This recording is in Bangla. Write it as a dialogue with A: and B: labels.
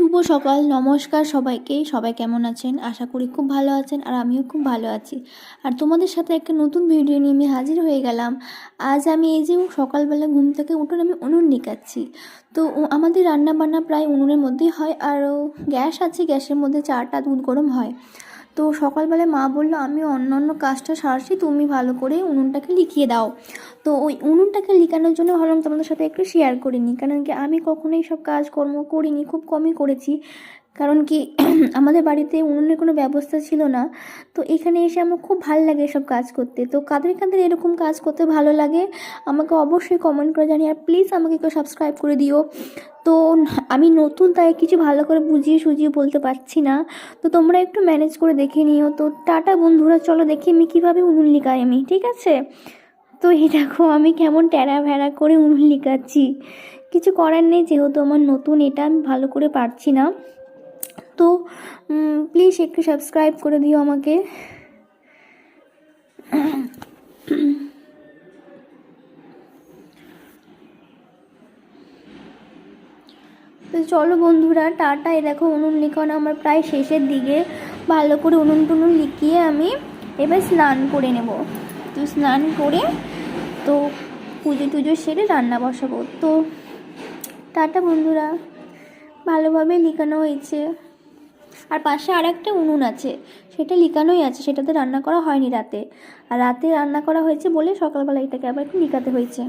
A: শুভ সকাল, নমস্কার সবাইকে। সবাই কেমন আছেন? আশা করি খুব ভালো আছেন আর আমিও খুব ভালো আছি। আর তোমাদের সাথে একটা নতুন ভিডিও নিয়ে আমি হাজির হয়ে গেলাম। আজ আমি এই যে সকালবেলা ঘুম থেকে উঠে আমি উনুন নিকাচ্ছি। তো আমাদের রান্না বান্না প্রায় উনুনের মধ্যেই হয় আর গ্যাস আছে, গ্যাসের মধ্যে চাটা দুধ গরম হয়। তো সকালবেলায় মা বলল, আমি অন্য অন্য কাজটা সারছি, তুমি ভালো করে উনুনটাকে লিখিয়ে দাও। তো ওই উনুনটাকে লিখানোর জন্য ভাবলাম তোমাদের সাথে একটু শেয়ার করিনি কারণ কি আমি কখনোই সব কাজকর্ম করিনি, খুব কমই করেছি। কারণ কি, আমাদের বাড়িতে উনুনের কোনো ব্যবস্থা ছিল না। তো এখানে এসে আমার খুব ভালো লাগে এসব কাজ করতে। তো কাদের কাদের এরকম কাজ করতে ভালো লাগে, আমাকে অবশ্যই কমেন্ট করে জানি আর প্লিজ আমাকে একটু সাবস্ক্রাইব করে দিও। তো আমি নতুন, তাই কিছু ভালো করে বুঝিয়ে সুঝিয়ে বলতে পারছি না। তো তোমরা একটু ম্যানেজ করে দেখে নিও। তো টাটা বন্ধুরা, চলো দেখি আমি কীভাবে উনুন লিখাই আমি, ঠিক আছে? তো এই দেখো, আমি কেমন ট্যাড়া ভ্যাড়া করে উনুন লিখাচ্ছি কিছু করার নেই, যেহেতু আমার নতুন, এটা আমি ভালো করে পারছি না। তো প্লিজ একটু সাবস্ক্রাইব করে দিও আমাকে। তো চলো বন্ধুরা, টাটা। এ দেখো উনুন লিখানো আমার প্রায় শেষের দিকে। ভালো করে উনুন টুনুন লিখিয়ে আমি এবার স্নান করে নেব। তো স্নান করে তো পুজো টুজো সেরে রান্না বসাবো। তো টাটা বন্ধুরা, ভালোভাবে লিখানো হয়েছে। আর পাশে আর একটা উনুন আছে, সেটা লিকানোই আছে, সেটাতে রান্না করা হয়নি রাতে। আর রাতে রান্না করা হয়েছে বলে সকালবেলা এটাকে আবার একটু লিকাতে হয়েছে।